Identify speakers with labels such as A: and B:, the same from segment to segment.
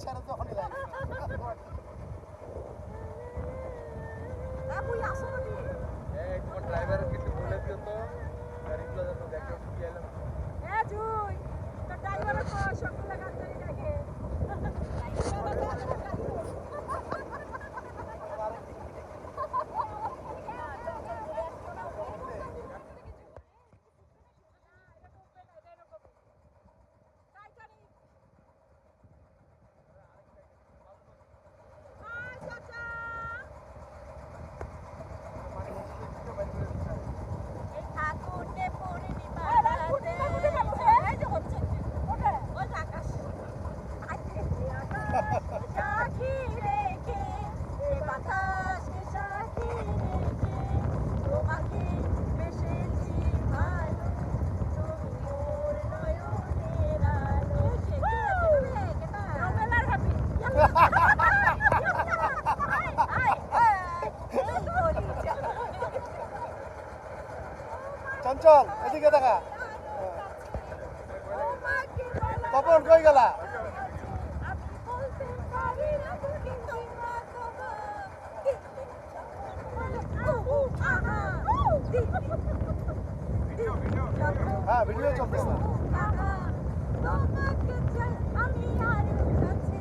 A: cara tu aku ni lah. Aku yang suruh ni. Eh,
B: kau driver kita boleh tu tu. Dari tu ada tu dekat lah. Eh, cuy, kau.
C: চঞ্চল এদিকে দেখা। তপন কই গেলা
B: আমি বলতে পারি না কিন্তু মা কবা
C: হ্যাঁ ভিডিও চলতেছে।
B: তোমাকে চাই আমি আর কাছে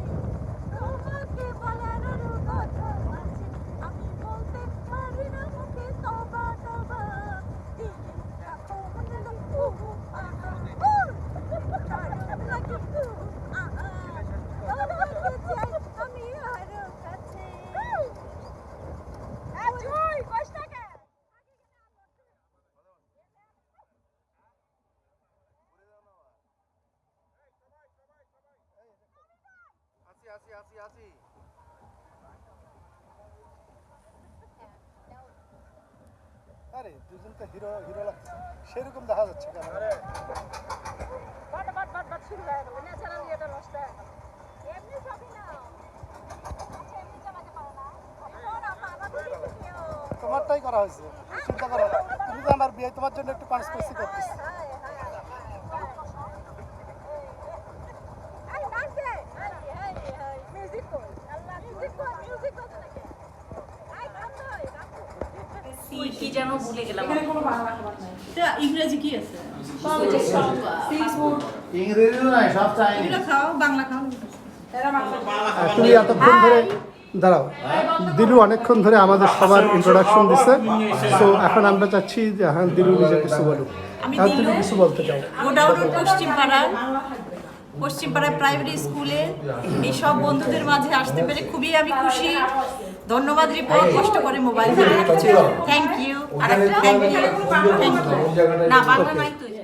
B: তোমাকে বলার কথা আছে আমি বলতে পারি না মুখে তবা তবা দিলে রাখো মনে লাগু আহা দারুণ লাগে তু আহা তোমাকে চাই আমি আর কাছে জয় কষ্ট টাকা
C: আসি আসি আসি। আরে দুজন তো হিরো হিরো লাগছে। সেরকম দেখা যাচ্ছে কেন?
B: বাট বাট বাট বাট শুরু হয়ে গেল। ন্যাচারালি এটা নষ্ট হয়ে গেল। এমনি সবই না। আচ্ছা
C: তোমারটাই করা হয়েছে। চিন্তা করো না। তুমি তো আমার বিয়ে তোমার জন্য একটু কনস্পেসি করতেছি
B: হায় হায় আই নাচে হায় হায় হায় মিউজিক কই আল্লাহ মিউজিক কই মিউজিক কই নাকি আই গান নয় গান
D: সি কি যেন ভুলে গেলাম।
E: ইংরেজি কি আছে?
F: ইংরেজিও নাই সব চাইনিজ।
E: খাও বাংলা খাও।
C: তুমি এতক্ষণ ধরে দাঁড়াও। দিলু অনেকক্ষণ ধরে আমাদের সবার ইন্ট্রোডাকশন দিচ্ছে তো এখন আমরা চাচ্ছি যে হ্যাঁ দিলু নিজে কিছু বলুক।
E: আমি
C: হ্যাঁ তুমি
E: দিলু।
C: কিছু বলতে চাও।
E: গোডাউন পশ্চিমপাড়া পশ্চিমপাড়ায় প্রাইমারি স্কুলে এই সব বন্ধুদের মাঝে আসতে পেরে খুবই আমি খুশি। ধন্যবাদ রিপোর্ট কষ্ট করে মোবাইল থ্যাংক ইউ আর একটা থ্যাংক ইউ না বাংলা নাই
D: তো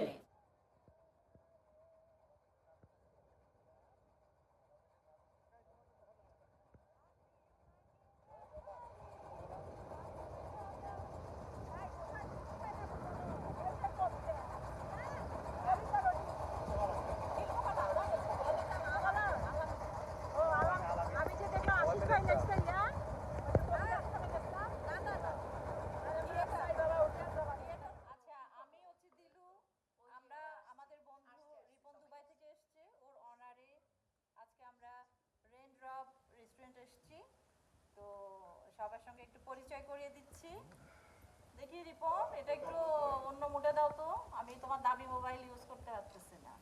D: সবার সঙ্গে একটু পরিচয় করিয়ে দিচ্ছি। দেখি রিপন, এটা একটু অন্য মুডে দাও তো। আমি তোমার দামি মোবাইল ইউজ করতে পারতেছি না।